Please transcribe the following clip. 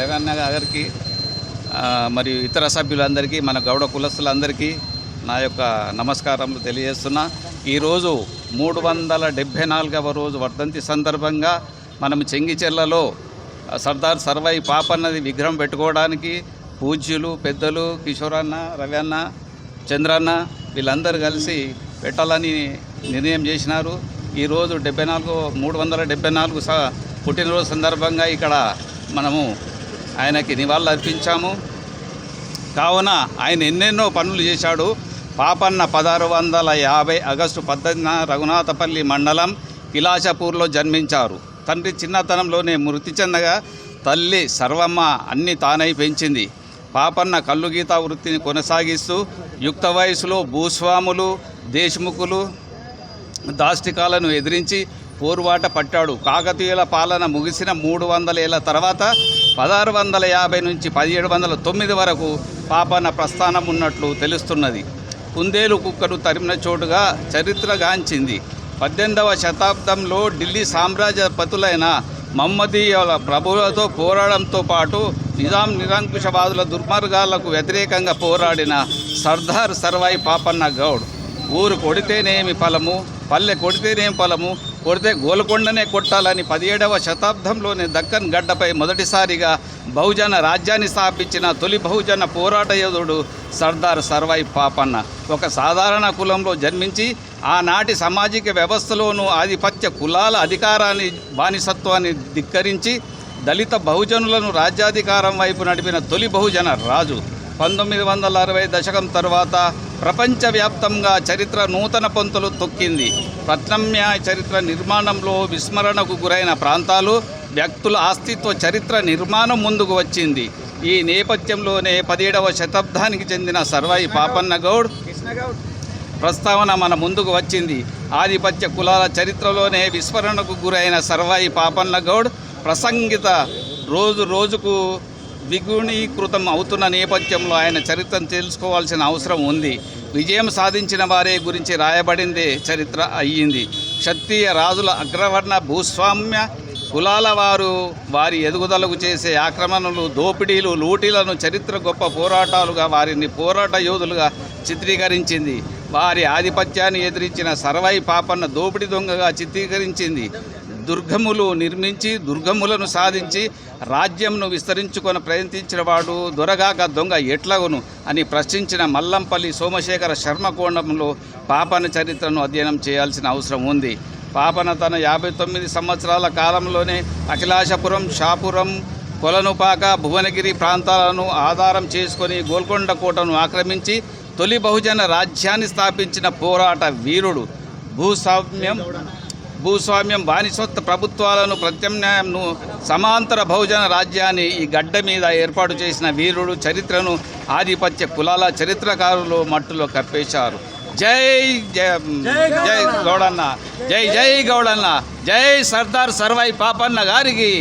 రేవన్న గారికి మరియు ఇతర సభ్యులందరికీ మన గౌడ కులస్తులందరికీ నా యొక్క నమస్కారములు తెలియజేస్తున్నా. ఈరోజు మూడు వందల డెబ్భై నాలుగవ రోజు వర్ధంతి సందర్భంగా మనం చెంగిచెర్లలో సర్దార్ సర్వై పాపన్నది విగ్రహం పెట్టుకోవడానికి పూజ్యులు పెద్దలు కిషోరన్న రవ్యన్న చంద్రన్న వీళ్ళందరూ కలిసి పెట్టాలని నిర్ణయం చేసినారు. ఈరోజు డెబ్బై నాలుగు మూడు వందల డెబ్బై నాలుగు స పుట్టినరోజు సందర్భంగా ఇక్కడ మనము ఆయనకి నివాళులు అర్పించాము. కావున ఆయన ఎన్నెన్నో పనులు చేశాడు. పాపన్న పదహారు వందల యాభై ఆగస్టు పద్దెనిమిదిన రఘునాథపల్లి మండలం కిలాషపూర్లో జన్మించారు. తండ్రి చిన్నతనంలోనే మృతి చెందగా తల్లి సర్వమ్మ అన్ని తానై పెంచింది. పాపన్న కళ్ళు వృత్తిని కొనసాగిస్తూ యుక్త వయసులో భూస్వాములు దేశముఖులు దాష్టికాలను ఎదిరించి పోరువాట పట్టాడు. కాకతీయుల పాలన ముగిసిన మూడు వందల ఏళ్ళ తర్వాత పదహారు వందల యాభై నుంచి పదిహేడు వందల తొమ్మిది వరకు పాపన ప్రస్థానం ఉన్నట్లు తెలుస్తున్నది. కుందేలు కుక్కను తరిమిన చోటుగా చరిత్రగాంచింది పద్దెనిమిదవ శతాబ్దంలో ఢిల్లీ సామ్రాజ్యపతులైన మమ్మదీయుల ప్రభువులతో పోరాడంతో పాటు నిజాం నిరంకుశవాదుల దుర్మార్గాలకు వ్యతిరేకంగా పోరాడిన సర్దార్ సర్వాయి పాపన్న గౌడ్. ఊరు కొడితేనేమి ఫలము? పల్లె కొడితేనేం ఫలము కొడితే గోల్కొండనే కొట్టాలని పదిహేడవ శతాబ్దంలోని దక్కన్ గడ్డపై మొదటిసారిగా బహుజన రాజ్యాన్ని స్థాపించిన తొలి బహుజన పోరాట యోధుడు సర్దార్ సర్వాయి పాపన్న. ఒక సాధారణ కులంలో జన్మించి ఆనాటి సామాజిక వ్యవస్థలోనూ ఆధిపత్య కులాల అధికారాన్ని బానిసత్వాన్ని ధిక్కరించి దళిత బహుజనులను రాజ్యాధికారం వైపు నడిపిన తొలి బహుజన రాజు. పంతొమ్మిది వందల అరవై దశకం తర్వాత ప్రపంచవ్యాప్తంగా చరిత్ర నూతన పొంతులు తొక్కింది. ప్రత్యామ్నాయ చరిత్ర నిర్మాణంలో విస్మరణకు గురైన ప్రాంతాలు వ్యక్తుల అస్తిత్వ చరిత్ర నిర్మాణం ముందుకు వచ్చింది. ఈ నేపథ్యంలోనే పదిహేడవ శతాబ్దానికి చెందిన సర్వాయి పాపన్న గౌడ్ ప్రస్తావన మన ముందుకు వచ్చింది. ఆధిపత్య కులాల చరిత్రలోనే విస్మరణకు గురైన సర్వాయి పాపన్న గౌడ్ ప్రసంగిత రోజు రోజుకు ద్విగుణీకృతం అవుతున్న నేపథ్యంలో ఆయన చరిత్రను తెలుసుకోవాల్సిన అవసరం ఉంది. విజయం సాధించిన వారే గురించి రాయబడిందే చరిత్ర అయ్యింది. క్షత్రియ రాజుల అగ్రవర్ణ భూస్వామ్య కులాల వారు వారి ఎదుగుదలకు చేసే ఆక్రమణలు దోపిడీలు లూటీలను చరిత్ర గొప్ప పోరాటాలుగా వారిని పోరాట యోధులుగా చిత్రీకరించింది. వారి ఆధిపత్యాన్ని ఎదిరించిన సర్వై పాపన్న దోపిడి దొంగగా చిత్రీకరించింది. దుర్గములు నిర్మించి దుర్గములను సాధించి రాజ్యంను విస్తరించుకొని ప్రయత్నించిన వాడు దొరగాక దొంగ ఎట్లగును అని ప్రశ్నించిన మల్లంపల్లి సోమశేఖర శర్మ కోణంలో పాపన చరిత్రను అధ్యయనం చేయాల్సిన అవసరం ఉంది. పాపన తన యాభై తొమ్మిది సంవత్సరాల కాలంలోనే అఖిలాషపురం షాపురం కొలనుపాక భువనగిరి ప్రాంతాలను ఆధారం చేసుకొని గోల్కొండ కోటను ఆక్రమించి తొలి బహుజన రాజ్యాన్ని స్థాపించిన పోరాట వీరుడు. భూస్వామ్యం భూస్వామ్యం బానిసత్వ ప్రభుత్వాలను ప్రత్యామ్నాయంను సమాంతర బహుజన రాజ్యాన్ని ఈ గడ్డ మీద ఏర్పాటు చేసిన వీరుడు చరిత్రను ఆధిపత్య కులాల చరిత్రకారులు మట్టులో కప్పేశారు. జై జై జై గౌడన్న. జై జై గౌడన్న. జై సర్దార్ సర్వై పాపన్న గారికి.